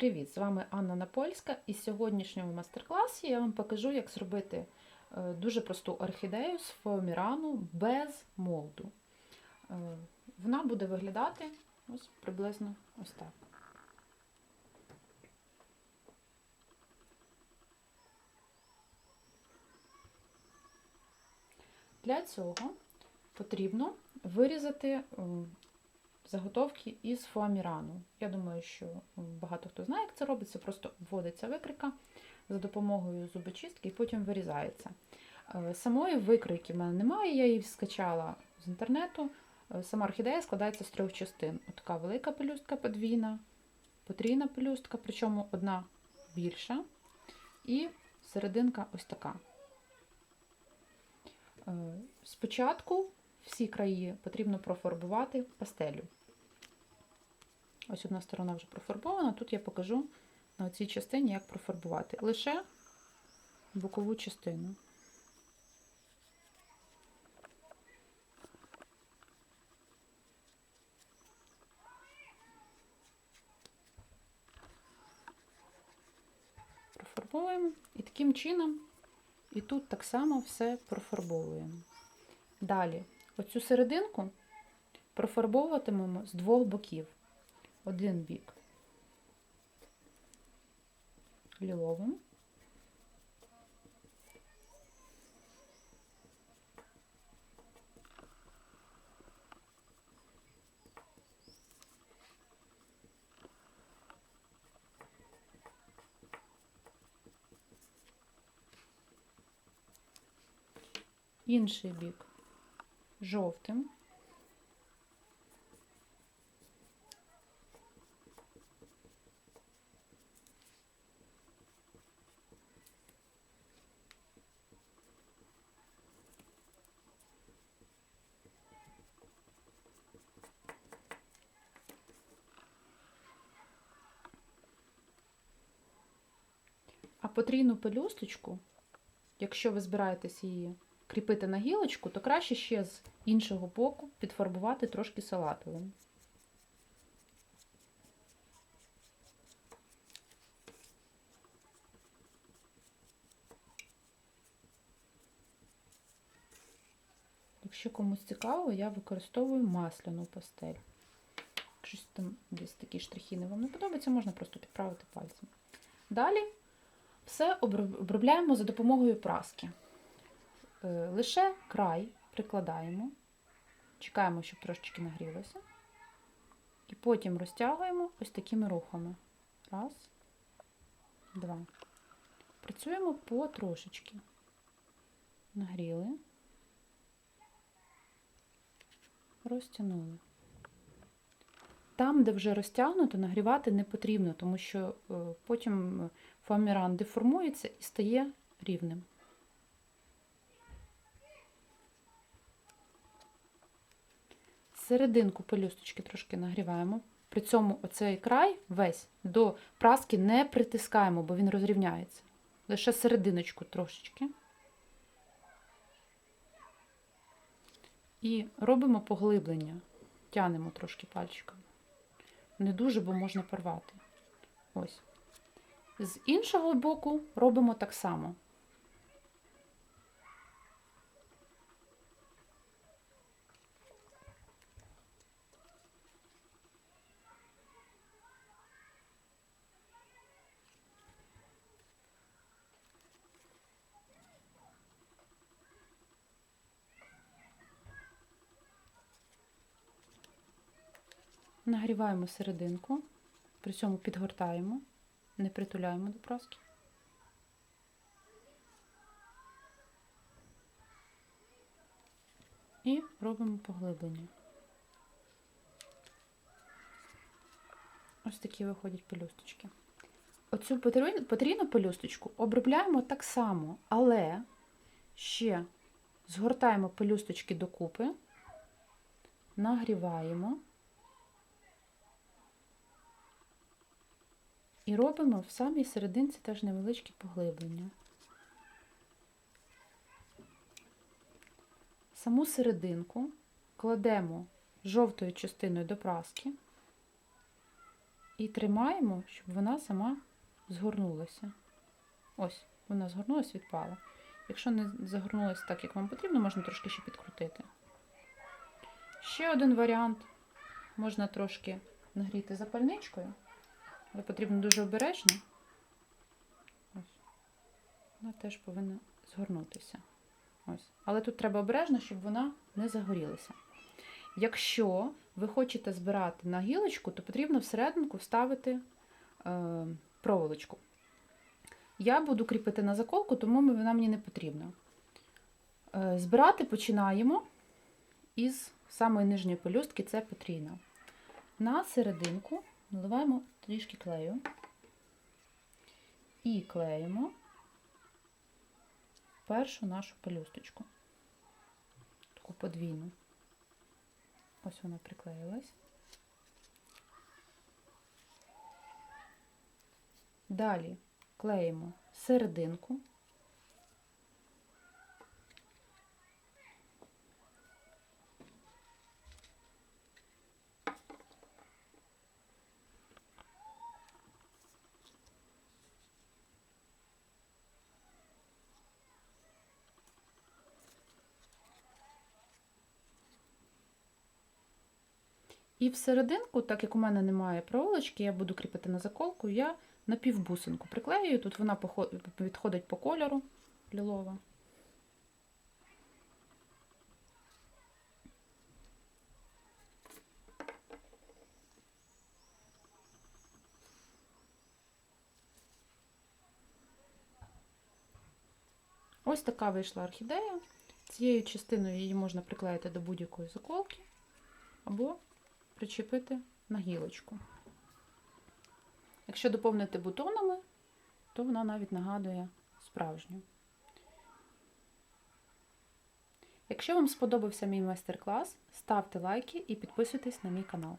Привіт! З вами Анна Напольська і в сьогоднішньому майстер-класі я вам покажу, як зробити е, дуже просту орхідею з фоамірану без молду. Е, Вона буде виглядати ось приблизно ось так. Для цього потрібно вирізати заготовки із фоамірану. Я думаю, що багато хто знає, як це робиться, просто вводиться викрика за допомогою зубочистки і потім вирізається. Е, Самої викройки в мене немає, я її скачала з інтернету. Е, Сама орхідея складається з трьох частин. Така велика пелюстка подвійна, потрійна пелюстка, причому одна більша, і серединка ось така. Е, Спочатку всі краї потрібно профарбувати пастелю. Ось одна сторона вже профарбована, тут я покажу на цій частині, як профарбувати. Лише бокову частину. Профарбовуємо і таким чином і тут так само все профарбовуємо. Далі, оцю серединку профарбовуватимемо з двох боків. Один бік ліловим, інший бік жовтим. А потрійну пелюсточку, якщо ви збираєтесь її кріпити на гілочку, то краще ще з іншого боку підфарбувати трошки салатовим. Якщо комусь цікаво, я використовую масляну пастель. Якщо там десь такі штрихіни вам не подобаються, можна просто підправити пальцем. Далі все обробляємо за допомогою праски. Е, Лише край прикладаємо, чекаємо, щоб трошечки нагрілося. І потім розтягуємо ось такими рухами. Раз, два. Працюємо потрошечки. Нагріли, розтягнули. Там, де вже розтягнуто, нагрівати не потрібно, тому що е, потім фоаміран деформується і стає рівним. Серединку пелюсточки трошки нагріваємо. При цьому оцей край весь до праски не притискаємо, бо він розрівняється. Лише серединочку трошечки. І робимо поглиблення. Тянемо трошки пальчиком. Не дуже, бо можна порвати. Ось. З іншого боку робимо так само. Нагріваємо серединку, при цьому підгортаємо, не притуляємо до праски. І робимо поглиблення. Ось такі виходять пелюсточки. Оцю потрійну пелюсточку обробляємо так само, але ще згортаємо пелюсточки докупи, нагріваємо. І робимо в самій серединці теж невеличкі поглиблення. Саму серединку кладемо жовтою частиною до праски і тримаємо, щоб вона сама згорнулася. Ось, вона згорнулась, відпала. Якщо не загорнулася так, як вам потрібно, можна трошки ще підкрутити. Ще один варіант. Можна трошки нагріти запальничкою, але потрібно дуже обережно. Вона теж повинна згорнутися. Ось. Але тут треба обережно, щоб вона не загорілася. Якщо ви хочете збирати на гілочку, то потрібно всерединку вставити е, проволочку. Я буду кріпити на заколку, тому вона мені не потрібна. Е, збирати починаємо із самої нижньої пелюстки, це потрійна. На серединку наливаємо трішки клею і клеїмо першу нашу пелюсточку. Таку подвійну. Ось вона приклеїлась. Далі клеїмо серединку. І всерединку, так як у мене немає проволочки, я буду кріпити на заколку, я напівбусинку приклеюю. Тут вона відходить по кольору лілова. Ось така вийшла орхідея. Цією частиною її можна приклеїти до будь-якої заколки або причепити на гілочку. Якщо доповнити бутонами, то вона навіть нагадує справжню. Якщо вам сподобався мій майстер-клас, ставте лайки і підписуйтесь на мій канал.